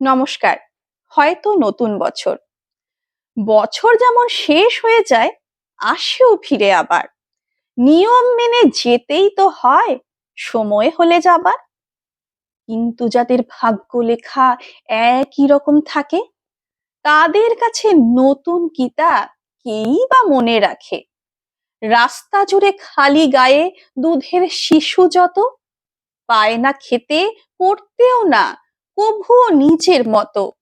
নমস্কার, হয়তো নতুন বছর। বছর যেমন শেষ হয়ে যায়, আসেও ফিরে আবার। নিয়ম মেনে যেতেই তো হয়, সময় হলে যাবার। কিন্তু যাদের ভাগ্য লেখা একই রকম থাকে, তাদের কাছে নতুন গীতা কেই বা মনে রাখে? রাস্তা জুড়ে খালি গায়ে দুধের শিশু যত, পায় না খেতে, পড়তেও না কভুও নিজের মতো।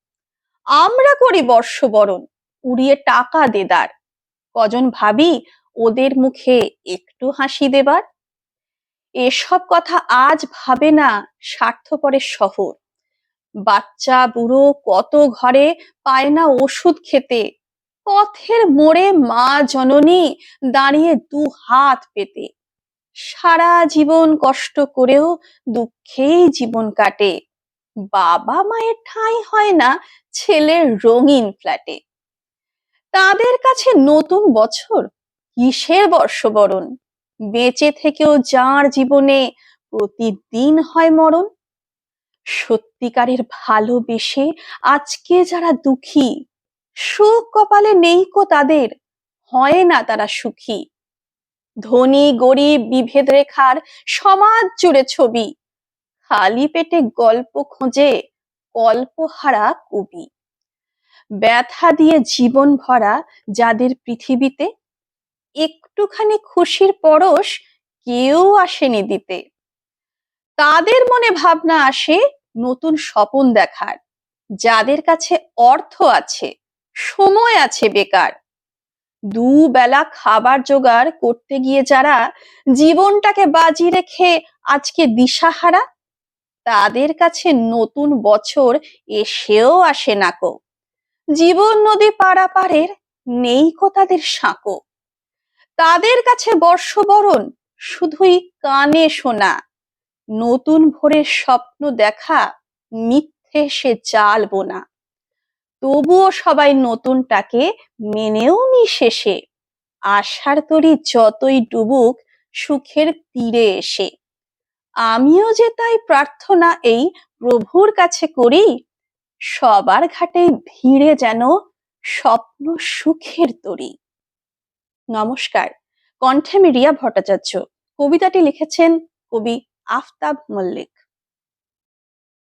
আমরা করি বর্ষবরণ, উড়িয়ে টাকা দেদার। কজন ভাবি ওদের মুখে একটু হাসি দেবার? এসব কথা আজ ভাবে না স্বার্থপরের শহর। বাচ্চা, বুড়ো কত ঘরে পায় না ওষুধ খেতে। পথের মোড়ে মা জননী দাঁড়িয়ে দু হাত পেতে। সারা জীবন কষ্ট করেও দুঃখেই জীবন কাটে। বাবা মায়ের ঠাঁই হয় না ছেলের রঙিন ফ্ল্যাটে তাদের কাছে নতুন বছর, কিসের বর্ষবরণ? বেঁচে থেকেও যার জীবনে প্রতিদিন হয় মরণ? সত্যিকারের ভালোবেসে আজকে যারা দুঃখী, সুখ কপালে নেই কো তাদের, হয় না তারা সুখী? ধনী, গরিব, বিভেদ রেখার সমাজ জুড়ে ছবি খালি পেটে গল্প খোঁজে কল্পহারা কবি। ব্যথা দিয়ে জীবন ভরা যাদের পৃথিবীতে, একটুখানি খুশির পরশ কেউ আসেনি দিতে। তাদের মনে ভাবনা আসে নতুন স্বপন দেখার, যাদের কাছে অর্থ আছে, সময় আছে বেকার। দুবেলা খাবার জোগাড় করতে গিয়ে যারা জীবনটাকে বাজি রেখে আজকে দিশাহারা তাদের কাছে নতুন বছর এসেও আসে নাকো জীবন নদী পারাপারের নেই কো তাদের সাঁকো। তাদের কাছে বর্ষবরণ শুধুই কানে শোনা। নতুন ভোরের স্বপ্ন দেখা মিথ্যে সে চাল বোনা। তবুও সবাই নতুনটাকে মেনেও নি শেষে। আশার তরি যতই ডুবুক, সুখের তীরে এসে। আমিও যে তাই প্রার্থনা এই প্রভুর কাছে করি, সবার ঘাটে ভিড়ে যেন স্বপ্ন সুখের তরি। নমস্কার, কণ্ঠে মিডিয়া ভট্টাচার্য। কবিতাটি লিখেছেন কবি আফতাব মল্লিক।